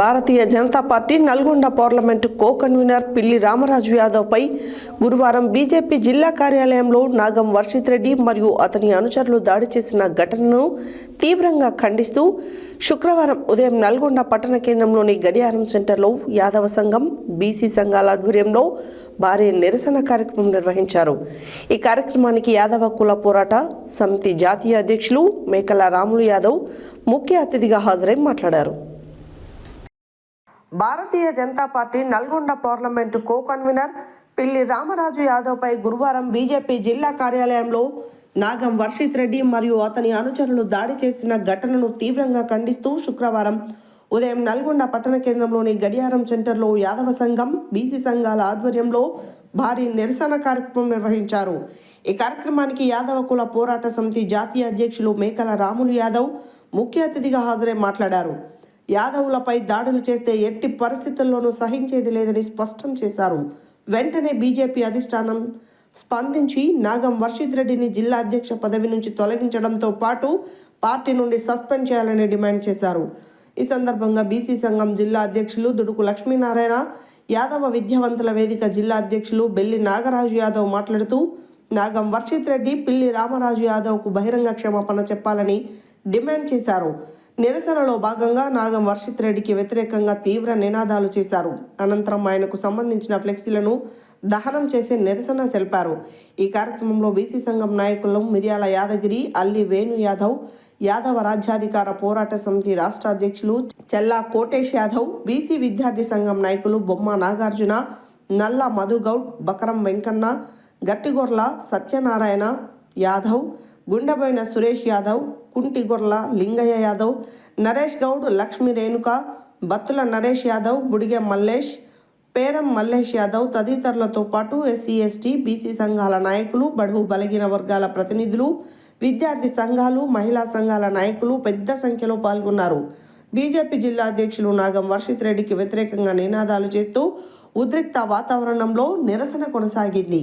Bharatiya Janata Party Nalgonda parliament co convener Pilli Ramaraju యాదవ్పై గురువారం BJP జిల్లా కార్యాలయంలో నాగం వర్షిత్ రెడ్డి మరియు అతని అనుచరులు దాడి చేసిన ఘటనను తీవ్రంగా ఖండిస్తూ శుక్రవారం ఉదయం నల్గొండ పట్టణ కేంద్రంలోని గడియారం సెంటర్లో యాదవ సంఘం బీసీ సంఘాల ఆధ్వర్యంలో భారీ నిరసన కార్యక్రమం నిర్వహించారు. ఈ కార్యక్రమానికి యాదవ కుల పోరాట సమితి జాతీయ అధ్యక్షులు మేకల రాములు యాదవ్ ముఖ్య అతిథిగా హాజరై మాట్లాడారు. Bharatiya Janata Party Nalgonda parliament co convener Pilli Ramaraju యాదవ్పై గురువారం బీజేపీ జిల్లా కార్యాలయంలో నాగం వర్షిత్ రెడ్డి మరియు అతని అనుచరులు దాడి చేసిన ఘటనను తీవ్రంగా ఖండిస్తూ శుక్రవారం ఉదయం నల్గొండ పట్టణ కేంద్రంలోని గడియారం సెంటర్లో యాదవ సంఘం బీసీ సంఘాల ఆధ్వర్యంలో భారీ నిరసన కార్యక్రమం నిర్వహించారు. ఈ కార్యక్రమానికి యాదవ కుల పోరాట సమితి జాతీయ అధ్యక్షులు మేకల రాములు యాదవ్ ముఖ్య అతిథిగా హాజరై మాట్లాడారు. యాదవులపై దాడులు చేస్తే ఎట్టి పరిస్థితుల్లోనూ సహించేది లేదని స్పష్టం చేశారు. వెంటనే బీజేపీ అధిష్టానం స్పందించి నాగం వర్షిత్ రెడ్డిని జిల్లా అధ్యక్ష పదవి నుంచి తొలగించడంతో పాటు పార్టీ నుండి సస్పెండ్ చేయాలని డిమాండ్ చేశారు. ఈ సందర్భంగా బీసీ సంఘం జిల్లా అధ్యక్షులు దుడుకు లక్ష్మీనారాయణ యాదవ విద్యావంతుల వేదిక జిల్లా అధ్యక్షులు బెల్లి నాగరాజు యాదవ్ మాట్లాడుతూ నాగం వర్షిత్ రెడ్డి పిల్లి రామరాజు యాదవ్కు బహిరంగ క్షమాపణ చెప్పాలని డిమాండ్ చేశారు. నిరసనలో భాగంగా నాగం వర్షిత్ రెడ్డికి వ్యతిరేకంగా తీవ్ర నినాదాలు చేశారు. అనంతరం ఆయనకు సంబంధించిన ఫ్లెక్సీలను దహనం చేసే నిరసన తెలిపారు. ఈ కార్యక్రమంలో బీసీ సంఘం నాయకులు మిర్యాల యాదగిరి అల్లి వేణు యాదవ్ యాదవ రాజ్యాధికార పోరాట సమితి రాష్ట్ర అధ్యక్షులు చెల్లా కోటేష్ యాదవ్ బీసీ విద్యార్థి సంఘం నాయకులు బొమ్మ నాగార్జున నల్ల మధుగౌడ్ బకరం వెంకన్న గట్టిగొర్ల సత్యనారాయణ యాదవ్ గుండెబోయిన సురేష్ యాదవ్ కుంటిగొర్ల లింగయ్య యాదవ్ నరేష్ గౌడ్ లక్ష్మి రేణుక బత్తుల నరేష్ యాదవ్ బుడిగె మల్లేష్ పేరం మల్లేష్ యాదవ్ తదితరులతో పాటు ఎస్సీ ఎస్టీ బీసీ సంఘాల నాయకులు బడుగు బలగిన వర్గాల ప్రతినిధులు విద్యార్థి సంఘాలు మహిళా సంఘాల నాయకులు పెద్ద సంఖ్యలో పాల్గొన్నారు. బీజేపీ జిల్లా అధ్యక్షులు నాగం వర్షిత్ రెడ్డికి వ్యతిరేకంగా నినాదాలు చేస్తూ ఉద్రిక్త వాతావరణంలో నిరసన కొనసాగింది.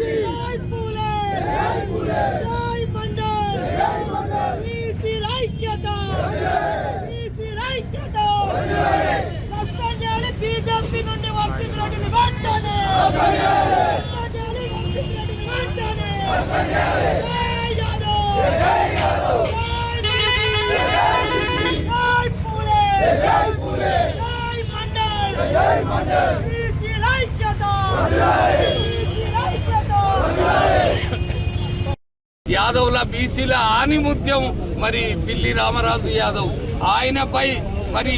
బీసీల ఆనిముత్యం మరి పిల్లి రామరాజు యాదవ్. ఆయనపై మరి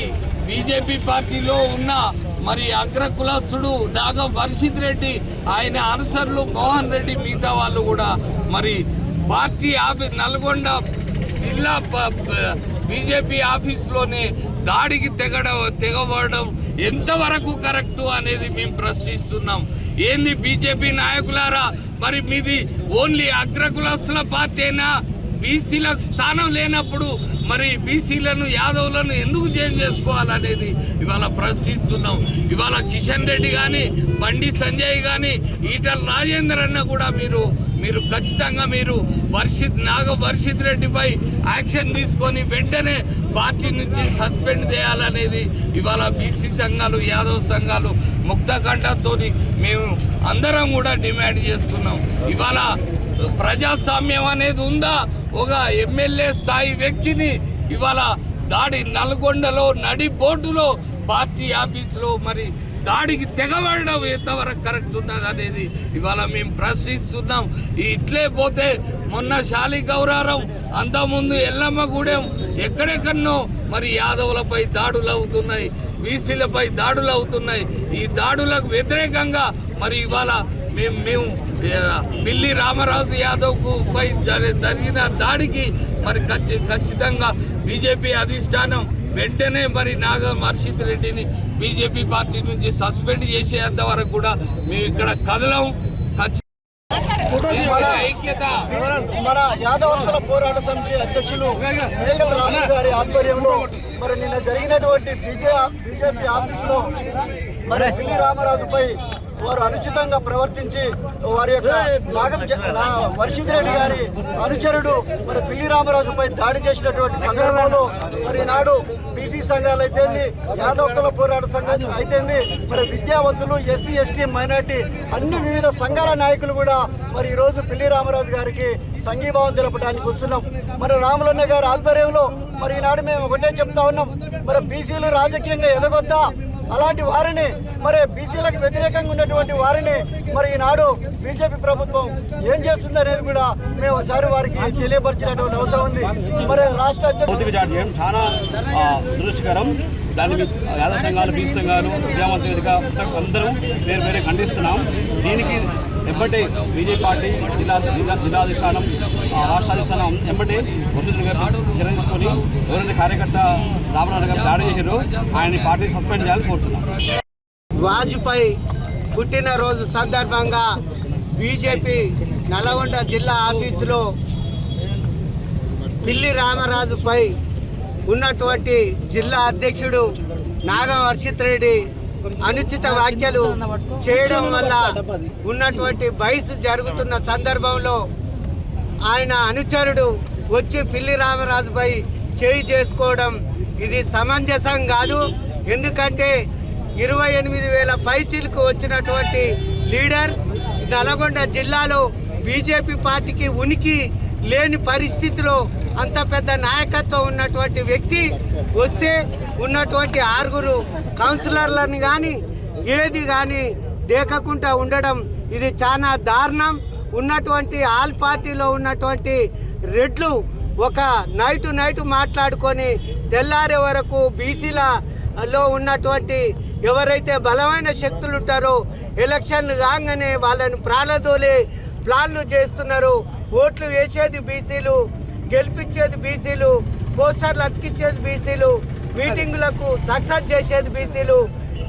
బీజేపీ పార్టీలో ఉన్న మరి అగ్ర కులస్తుడు నాగం వర్షిత్ రెడ్డి ఆయన అనుసరులు మోహన్ రెడ్డి మిగతా వాళ్ళు కూడా మరి పార్టీ ఆఫీస్ నల్గొండ జిల్లా బీజేపీ ఆఫీస్లోనే దాడికి తెగడ తెగబడడం ఎంతవరకు కరెక్టు అనేది మేము ప్రశ్నిస్తున్నాం. ఏంది బీజేపీ నాయకులారా? మరి మీది ఓన్లీ అగ్రకులస్తుల పార్టీ అయినా బీసీలకు స్థానం లేనప్పుడు మరి బీసీలను యాదవులను ఎందుకు చేంజ్ చేసుకోవాలనేది ఇవాళ ప్రశ్నిస్తున్నాం. ఇవాళ కిషన్ రెడ్డి కానీ బండి సంజయ్ కానీ ఈటల రాజేందర్ అన్న కూడా మీరు మీరు ఖచ్చితంగా మీరు వర్షిత్ నాగ వర్షిత్ రెడ్డిపై యాక్షన్ తీసుకొని వెంటనే పార్టీ నుంచి సస్పెండ్ చేయాలనేది ఇవాళ బీసీ సంఘాలు యాదవ్ సంఘాలు ముక్తకంఠంతో మేము అందరం కూడా డిమాండ్ చేస్తున్నాం. ఇవాళ ప్రజాస్వామ్యం అనేది ఉందా? ఒక ఎమ్మెల్యే స్థాయి వ్యక్తిని ఇవాళ దాడి నల్గొండలో నడి బోర్డులో పార్టీ ఆఫీసులో మరి దాడికి తెగబడడం ఎంతవరకు కరెక్ట్ ఉన్నది అనేది ఇవాళ మేము ప్రశ్నిస్తున్నాం. ఇట్లే పోతే మొన్న శాలి గౌరారం అంతకుముందు ఎల్లమ్మగూడెం ఎక్కడెక్కడో మరి యాదవులపై దాడులు అవుతున్నాయి బీసీలపై దాడులు అవుతున్నాయి. ఈ దాడులకు వ్యతిరేకంగా మరి ఇవాళ మేము మేము పిల్లి రామరాజు యాదవ్కు పై జరిగిన దాడికి మరి ఖచ్చి ఖచ్చితంగా బీజేపీ అధిష్టానం వెంటనే మరి నాగ హర్షిత్ రెడ్డిని బీజేపీ పార్టీ నుంచి సస్పెండ్ చేసేంత వరకు కూడా మేము ఇక్కడ కదలం ఖచ్చితంగా ఐక్యత మన యాదవంతుల పోరాట సమితి అధ్యక్షులు మేకల రాము గారి ఆధ్వర్యంలో మరి నిన్న జరిగినటువంటి బీజే బీజేపీ ఆఫీసులో మరి పిల్లి రామరాజుపై వారు అనుచితంగా ప్రవర్తించి వారి యొక్క నాగం జ- వర్షిత్ రెడ్డి గారి అనుచరుడు మరి పిల్లి రామరాజుపై దాడి చేసినటువంటి సందర్భంలో మరి నాడు బీసీ సంఘాలు అయితేంది యాదవకుల పోరాట సంఘం అయితేంది మరి విద్యావంతులు ఎస్సీ ఎస్టీ మైనార్టీ అన్ని వివిధ సంఘాల నాయకులు కూడా మరి ఈ రోజు పిల్లి రామరాజు గారికి సంఘీభావం తెలపడానికి వస్తున్నాం. మరి రాములన్న గారి ఆధ్వర్యంలో మరి ఈనాడు మేము ఒకటే చెప్తా ఉన్నాం. మరి బీసీలు రాజకీయంగా ఎదగొద్దా? అలాంటి వారిని మరి బీసీలకు వ్యతిరేకంగా ఉన్నటువంటి వారిని మరి ఈనాడు బీజేపీ ప్రభుత్వం ఏం చేస్తుంది అనేది కూడా మేము ఒకసారి వారికి తెలియపరిచినటువంటి అవసరం ఉంది. మరి రాష్ట్ర అధ్యక్షుడు చాలా ఆ, దురదృష్టకరం. దానికి యాదవ సంఘాలు బీసీ సంఘాలు విద్యావంతులుగా అందరూ వేరు వేరే ఖండిస్తున్నాం. దీనికి ఎంబటే బీజేపీ పార్టీ జిల్లా జిల్లా జిల్లాధిష్టానం రాష్ట్రాధిష్టానం ఎంబటే వసంత్ గారు చర్య ఎవరైనా కార్యకర్త రామనాథ్ గారు దాడి చేశారో. ఆయన పార్టీ సస్పెండ్ చేయాలని కోరుతున్నాం. వాజ్పేయి పుట్టినరోజు సందర్భంగా బీజేపీ నల్గొండ జిల్లా ఆఫీసులో పిల్లి రామరాజుపై ఉన్నటువంటి జిల్లా అధ్యక్షుడు నాగం హర్షిత్ రెడ్డి అనుచిత వ్యాఖ్యలు చేయడం వల్ల ఉన్నటువంటి బయసు జరుగుతున్న సందర్భంలో ఆయన అనుచరుడు వచ్చి పిల్లి రామరాజుపై చేయి చేసుకోవడం ఇది సమంజసం కాదు. ఎందుకంటే ఇరవై ఎనిమిది వేల పైచీలకు వచ్చినటువంటి లీడర్ నల్గొండ జిల్లాలో బీజేపీ పార్టీకి ఉనికి లేని పరిస్థితిలో అంత పెద్ద నాయకత్వం ఉన్నటువంటి వ్యక్తి వస్తే ఉన్నటువంటి ఆరుగురు కౌన్సిలర్లను కానీ ఏది కానీ దేకకుండా ఉండడం ఇది చాలా దారుణం. ఉన్నటువంటి ఆల్ పార్టీలో ఉన్నటువంటి రెడ్లు ఒక నైట్ నైట్ మాట్లాడుకొని తెల్లారే వరకు బీసీలలో ఉన్నటువంటి ఎవరైతే బలమైన శక్తులు ఉంటారో ఎలక్షన్లు కాగానే వాళ్ళని ప్రాణదోలే ప్లాన్లు చేస్తున్నారు. ఓట్లు వేసేది బీసీలు. గెలిపించేది బీసీలు పోస్టర్లు అతికించేది బీసీలు మీటింగులకు సక్సెస్ చేసేది బీసీలు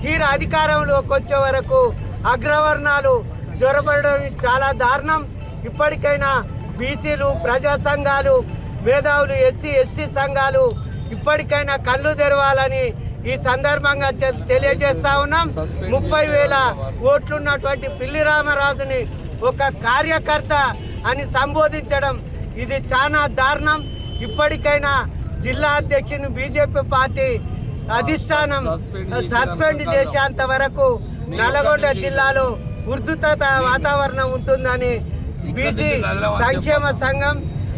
తీర అధికారంలోకి వచ్చే వరకు అగ్రవర్ణాలు జ్వరపడడం చాలా దారుణం. ఇప్పటికైనా బీసీలు ప్రజా సంఘాలు మేధావులు ఎస్సీ ఎస్టీ సంఘాలు ఇప్పటికైనా కళ్ళు తెరవాలని ఈ సందర్భంగా తె- తెలియజేస్తా ఉన్నాం. ముప్పై వేల ఓట్లున్నటువంటి పిల్లి రామరాజుని ఒక కార్యకర్త అని సంబోధించడం ఇది చాలా దారుణం. ఇప్పటికైనా జిల్లా అధ్యక్షుని బీజేపీ పార్టీ అధిష్టానం సస్పెండ్ చేసేంత వరకు నల్గొండ జిల్లాలో ఉర్దుత వాతావరణం ఉంటుందని బీసీ సంక్షేమ సంఘం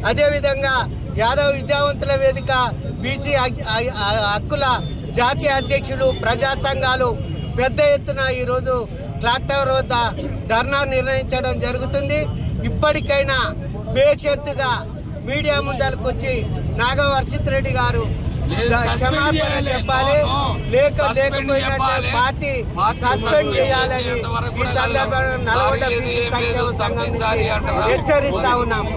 అదేవిధంగా యాదవ్ విద్యావంతుల వేదిక బీసీ హక్కుల జాతీయ అధ్యక్షులు ప్రజా సంఘాలు పెద్ద ఎత్తున ఈరోజు క్లాక్ టవర్ వద్ద ధర్నా నిర్ణయించడం జరుగుతుంది. ఇప్పటికైనా బేషరతుగా మీడియా ముందరకు వచ్చి నాగం వర్షిత్ రెడ్డి గారు క్షమాపణ. చెప్పాలి. లేక లేకపోయినట్టే. పార్టీ సస్పెండ్ చేయాలని ఈ కదలం. నల్గొండ సంఘం? హెచ్చరిస్తా ఉన్నాము